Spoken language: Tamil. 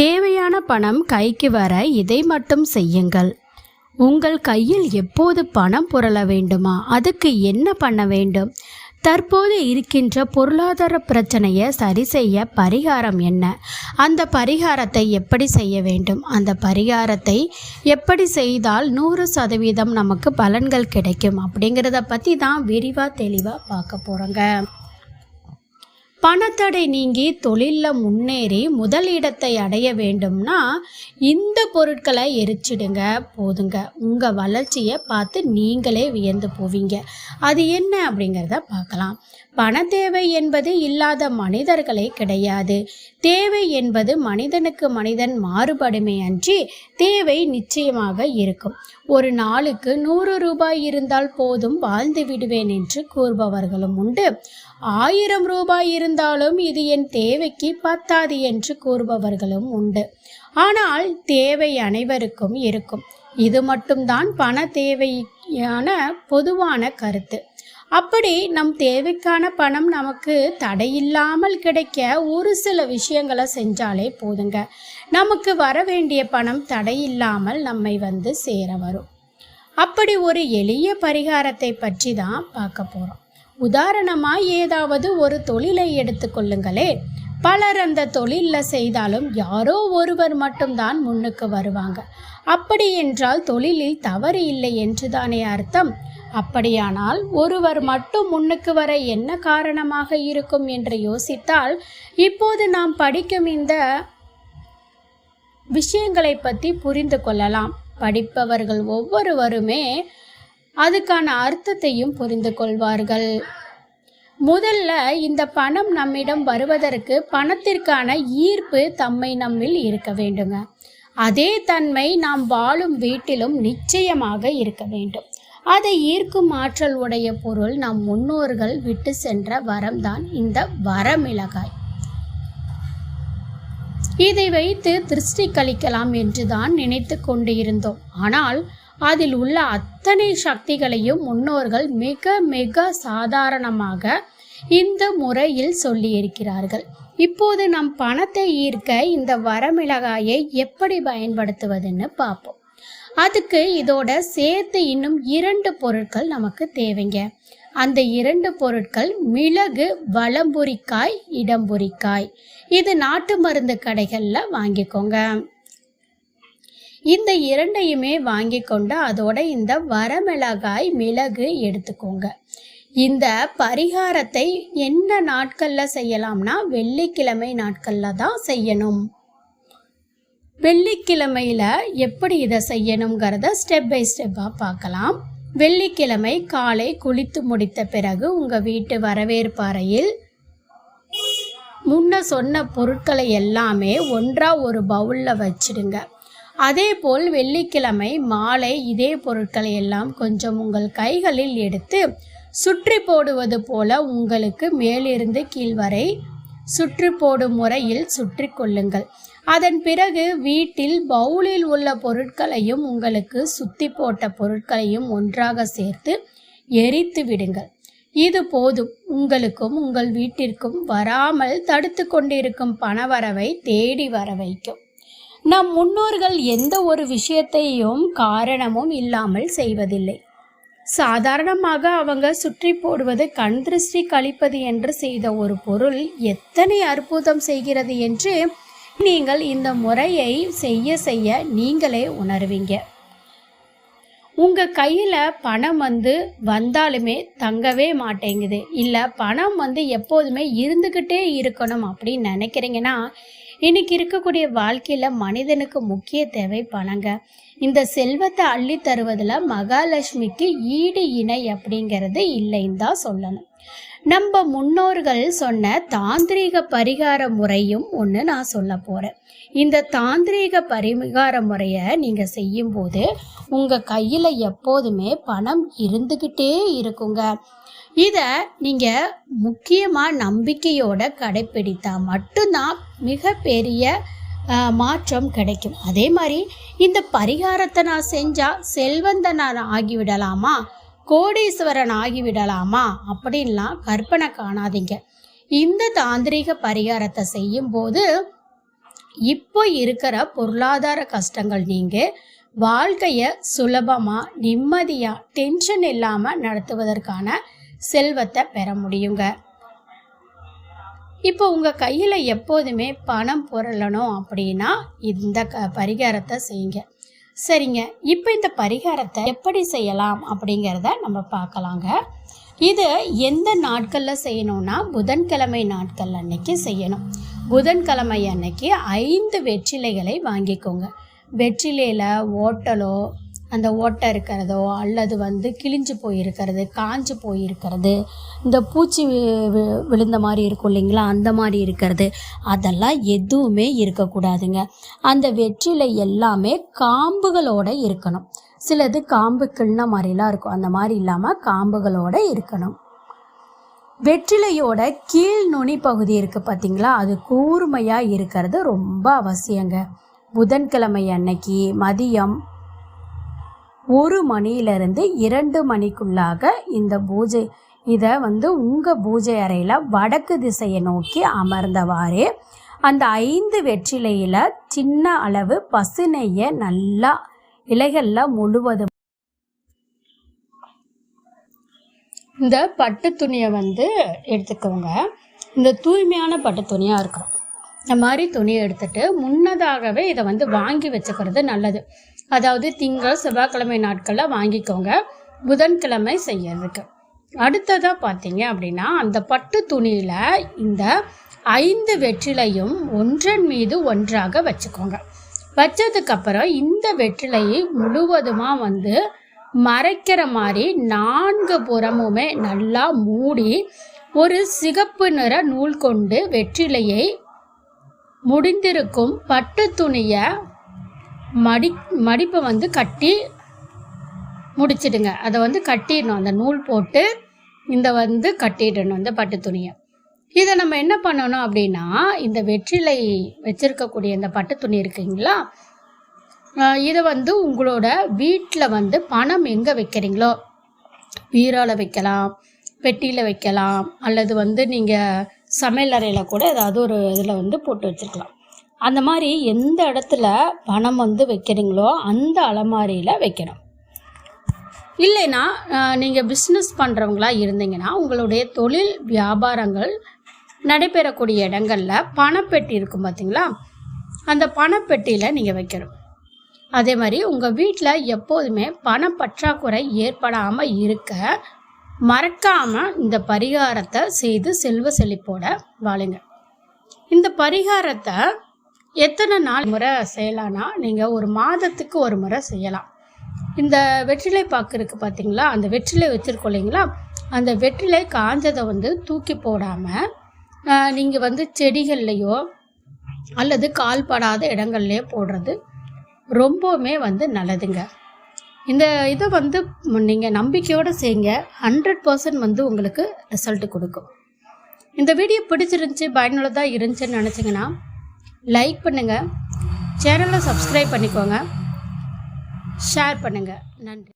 தேவையான பணம் கைக்கு வர இதை மட்டும் செய்யுங்கள். உங்கள் கையில் எப்போது பணம் புரள வேண்டுமா? அதுக்கு என்ன பண்ண வேண்டும்? தற்போது இருக்கின்ற பொருளாதார பிரச்சனையை சரி செய்ய பரிகாரம் என்ன? அந்த பரிகாரத்தை எப்படி செய்ய வேண்டும்? அந்த பரிகாரத்தை எப்படி செய்தால் நூறு சதவீதம் நமக்கு பலன்கள் கிடைக்கும்? அப்படிங்கிறத பற்றி தான் விரிவாக தெளிவாக பார்க்க போகிறோங்க பணத்தடை நீங்கி தொழிலில் முன்னேறி முதலிடத்தை அடைய வேண்டும்னா இந்த பொருட்களை எரிச்சிடுங்க போதுங்க. உங்கள் வளர்ச்சியை பார்த்து நீங்களே வியந்து போவீங்க. அது என்ன அப்படிங்கிறத பார்க்கலாம். பண தேவை என்பது இல்லாத மனிதர்களே கிடையாது. தேவை என்பது மனிதனுக்கு மனிதன் மாறுபடுமே அன்றி தேவை நிச்சயமாக இருக்கும். ஒரு நாளுக்கு நூறு ரூபாய் இருந்தால் போதும் வாழ்ந்து விடுவேன் என்று கூறுபவர்களும் உண்டு. ஆயிரம் ரூபாய் இருந்தாலும் இது என் தேவைக்கு பத்தாது என்று கூறுபவர்களும் உண்டு. ஆனால் தேவை அனைவருக்கும் இருக்கும். இது மட்டும்தான் பண தேவையான பொதுவான கருத்து. அப்படி நம் தேவைக்கான பணம் நமக்கு தடையில்லாமல் கிடைக்க ஒரு சில விஷயங்களை செஞ்சாலே போதுங்க. நமக்கு வர வேண்டிய பணம் தடையில்லாமல் நம்மை வந்து சேர வரும். அப்படி ஒரு எளிய பரிகாரத்தை பற்றி தான் பார்க்க போகிறோம் உதாரணமாக ஏதாவது ஒரு தொழிலை எடுத்துக்கொள்ளுங்களே பலர் அந்த தொழிலில் செய்தாலும் யாரோ ஒருவர் மட்டும்தான் முன்னுக்கு வருவாங்க. அப்படி என்றால் தொழிலில் தவறு இல்லை என்று தானே அர்த்தம். அப்படியானால் ஒருவர் மட்டும் முன்னுக்கு வர என்ன காரணமாக இருக்கும் என்று யோசித்தால் இப்போது நாம் படிக்கும் இந்த விஷயங்களை பற்றி புரிந்து கொள்ளலாம். படிப்பவர்கள் ஒவ்வொருவருமே அதுக்கான அர்த்தத்தையும் புரிந்து கொள்வார்கள். முதல்ல இந்த பணம் நம்மிடம் வருவதற்கு பணத்திற்கான ஈர்ப்பு தம்மை நம்மில் இருக்க வேண்டுங்க. அதே தன்மை நாம் வாழும் வீட்டிலும் நிச்சயமாக இருக்க வேண்டும். அதை ஈர்க்கும் ஆற்றல் உடைய பொருள் நம் முன்னோர்கள் விட்டு சென்ற வரம்தான் இந்த வரமிளகாய். இதை வைத்து திருஷ்டி கழிக்கலாம் என்றுதான் நினைத்து கொண்டு இருந்தோம் ஆனால் அதில் உள்ள அத்தனை சக்திகளையும் முன்னோர்கள் மிக மிக சாதாரணமாக இந்த முறையில் சொல்லியிருக்கிறார்கள். இப்போது நம் பணத்தை ஈர்க்க இந்த வரமிளகாயை எப்படி பயன்படுத்துவதுன்னு பார்ப்போம். அதுக்கு இதோட சேர்த்து இன்னும் இரண்டு பொருட்கள் நமக்கு தேவைங்க. அந்த இரண்டு பொருட்கள் மிளகு வளம்புரிக்காய் இடம்புரிக்காய். இது நாட்டு மருந்து கடைகளில் வாங்கிக்கோங்க. இந்த இரண்டையுமே வாங்கி கொண்டு அதோட இந்த வரமிளகாய் மிளகு எடுத்துக்கோங்க. இந்த பரிகாரத்தை என்ன நாட்களில் செய்யலாம்னா வெள்ளிக்கிழமை நாட்களில் தான் செய்யணும். வெள்ளிக்கிழமையில் எப்படி இதை செய்யணுங்கிறத ஸ்டெப் பை ஸ்டெப்பாக பார்க்கலாம். வெள்ளிக்கிழமை காலை குளித்து முடித்த பிறகு உங்கள் வீட்டு வரவேற்பறையில் முன்ன சொன்ன பொருட்களை எல்லாமே ஒன்றா ஒரு பவுலில் வச்சிடுங்க. அதே போல் வெள்ளிக்கிழமை மாலை இதே பொருட்களை எல்லாம் கொஞ்சம் உங்கள் கைகளில் எடுத்து சுற்றி போடுவது போல உங்களுக்கு மேலிருந்து கீழ் வரை சுற்றி போடும் முறையில் சுற்றி கொள்ளுங்கள். அதன் பிறகு வீட்டில் பவுலில் உள்ள பொருட்களையும் உங்களுக்கு சுத்தி போட்ட பொருட்களையும் ஒன்றாக சேர்த்து எரித்து விடுங்கள். இது போதும். உங்களுக்கும் உங்கள் வீட்டிற்கும் வராமல் தடுத்து கொண்டிருக்கும் பணவரவை தேடி வர வைக்கும். நம் முன்னோர்கள் எந்த ஒரு விஷயத்தையும் காரணமும் இல்லாமல் செய்வதில்லை. சாதாரணமாக அவங்க சுற்றி போடுவது கண் திருஷ்டி கழிப்பது என்று செய்த ஒரு பொருள் எத்தனை அற்புதம் செய்கிறது என்று நீங்கள் இந்த முறையை செய்ய செய்ய நீங்களே உணர்வீங்க. உங்கள் கையில் பணம் வந்து வந்தாலுமே தங்கவே மாட்டேங்குது. இல்லை பணம் வந்து எப்போதுமே இருந்துக்கிட்டே இருக்கணும் அப்படின்னு நினைக்கிறீங்கன்னா இன்னைக்கு இருக்கக்கூடிய வாழ்க்கையில் மனிதனுக்கு முக்கிய தேவை பணங்க இந்த செல்வத்தை அள்ளி தருவதில் மகாலட்சுமிக்கு ஈடு இணை அப்படிங்கிறது இல்லைன்னு தான் சொல்லணும். நம்ம முன்னோர்கள் சொன்ன தாந்திரீக பரிகார முறையும் ஒன்று நான் சொல்ல போகிறேன் இந்த தாந்திரீக பரிகார முறையை நீங்கள் செய்யும்போது உங்கள் கையில் எப்போதுமே பணம் இருந்துக்கிட்டே இருக்குங்க. இதை நீங்கள் முக்கியமாக நம்பிக்கையோட கடைப்பிடித்தா மட்டும்தான் மிகப்பெரிய மாற்றம் கிடைக்கும். அதே மாதிரி இந்த பரிகாரத்தை நான் செஞ்சால் செல்வந்தன் ஆகிவிடலாமா? கோடீஸ்வரன் ஆகிவிடலாமா? அப்படின்லாம் கற்பனை காணாதீங்க. இந்த தாந்திரிக பரிகாரத்தை செய்யும்போது இப்போ இருக்கிற பொருளாதார கஷ்டங்கள் நீங்க வாழ்க்கையை சுலபமாக நிம்மதியாக டென்ஷன் இல்லாமல் நடத்துவதற்கான செல்வத்தை பெற முடியுங்க. இப்போ உங்கள் கையில் எப்போதுமே பணம் புரளணும் அப்படின்னா இந்த க பரிகாரத்தை செய்யுங்க. சரிங்க. இப்போ இந்த பரிகாரத்தை எப்படி செய்யலாம் அப்படிங்கிறத நம்ம பார்க்கலாங்க. இது எந்த நாட்களில் செய்யணும்னா புதன்கிழமை நாட்கள் அன்னைக்கு செய்யணும். புதன்கிழமை அன்னைக்கு ஐந்து வெற்றிலைகளை வாங்கிக்கோங்க. வெற்றிலையில் ஓட்டலோ அந்த ஓட்டை இருக்கிறதோ அல்லது வந்து கிழிஞ்சு போயிருக்கிறது காஞ்சு போயிருக்கிறது இந்த பூச்சி விழுந்த மாதிரி இருக்கும் இல்லைங்களா? அந்த மாதிரி இருக்கிறது. அதெல்லாம் எதுவுமே இருக்கக்கூடாதுங்க. அந்த வெற்றிலை எல்லாமே காம்புகளோட இருக்கணும். சிலது காம்பு கிள்ன மாதிரிலாம் இருக்கும். அந்த மாதிரி இல்லாமல் காம்புகளோட இருக்கணும். வெற்றிலையோட கீழ் நுனி பகுதி இருக்குது பார்த்தீங்களா அது கூர்மையாக இருக்கிறது ரொம்ப அவசியங்க. புதன்கிழமை அன்னைக்கு மதியம் ஒரு மணியிலிருந்து இரண்டு மணிக்குள்ளாக இந்த பூஜை இதை வந்து உங்கள் பூஜை அறையில் வடக்கு திசையை நோக்கி அமர்ந்தவாறே அந்த ஐந்து வெற்றிலையில் சின்ன அளவு பசுநெய்யை நல்லா இலைகளில் முழுவதும் இந்த பட்டு துணியை வந்து எடுத்துக்கோங்க. இந்த தூய்மையான பட்டு துணியாக இருக்கணும். இந்த மாதிரி துணியை எடுத்துட்டு முன்னதாகவே இதை வந்து வாங்கி வச்சுக்கிறது நல்லது. அதாவது திங்கள் செவ்வாய்க்கிழமை நாட்களில் வாங்கிக்கோங்க. புதன்கிழமை செய்யறதுக்கு. அடுத்ததாக பார்த்தீங்க அப்படின்னா அந்த பட்டு துணியில் இந்த ஐந்து வெற்றிலையும் ஒன்றன் மீது ஒன்றாக வச்சுக்கோங்க. வச்சதுக்கப்புறம் இந்த வெற்றிலையை முழுவதுமாக வந்து மறைக்கிற மாதிரி நான்கு புறமுமே நல்லா மூடி ஒரு சிகப்பு நிற நூல் கொண்டு வெற்றிலையை முடிந்திருக்கும் பட்டு துணியை மடி மடிப்பை வந்து கட்டி முடிச்சிடுங்க. அதை வந்து கட்டிடணும். அந்த நூல் போட்டு இந்த வந்து கட்டிடணும் இந்த பட்டு துணியை. இதை நம்ம என்ன பண்ணணும் அப்படின்னா இந்த வெற்றிலை வச்சுருக்கக்கூடிய இந்த பட்டு துணி இருக்குங்களா இதை வந்து உங்களோட வீட்டில் வந்து பணம் எங்கே வைக்கிறீங்களோ? பீரோவில் வைக்கலாம் பெட்டியில் வைக்கலாம் அல்லது வந்து நீங்கள் சமையல் அறையில் கூட ஏதாவது ஒரு இதில் வந்து போட்டு வச்சுருக்கலாம். அந்த மாதிரி எந்த இடத்துல பணம் வந்து வைக்கிறீங்களோ அந்த அலமாரியில் வைக்கணும். இல்லைன்னா நீங்கள் பிஸ்னஸ் பண்ணுறவங்களா இருந்தீங்கன்னா உங்களுடைய தொழில் வியாபாரங்கள் நடைபெறக்கூடிய இடங்களில் பணப்பெட்டி இருக்கும் பார்த்தீங்களா அந்த பணப்பெட்டியில் நீங்கள் வைக்கணும். அதே மாதிரி உங்கள் வீட்டில் எப்போதுமே பண பற்றாக்குறை ஏற்படாமல் இருக்க மறக்காமல் இந்த பரிகாரத்தை செய்து செல்வ செழிப்போட வாழுங்க. இந்த பரிகாரத்தை எத்தனை நாள் முறை செய்யலான்னா நீங்கள் ஒரு மாதத்துக்கு ஒரு முறை செய்யலாம். இந்த வெற்றிலை பாக்கு இருக்குது பார்த்தீங்களா அந்த வெற்றிலை வச்சுருக்கோம் இல்லைங்களா? அந்த வெற்றிலை காஞ்சதை வந்து தூக்கி போடாமல் நீங்கள் வந்து செடிகள்லையோ அல்லது கால்படாத இடங்கள்லையோ போடுறது ரொம்பவுமே வந்து நல்லதுங்க. இந்த இதை வந்து நீங்கள் நம்பிக்கையோடு செய்யுங்க. ஹண்ட்ரட் பர்சன்ட் வந்து உங்களுக்கு ரிசல்ட் கொடுக்கும். இந்த வீடியோ பிடிச்சிருந்துச்சி பயனுள்ளதாக இருந்துச்சுன்னு நினச்சிங்கன்னா லைக் பண்ணுங்கள் சேனலை சப்ஸ்கிரைப் பண்ணிக்கோங்க. ஷேர் பண்ணுங்கள் நன்றி.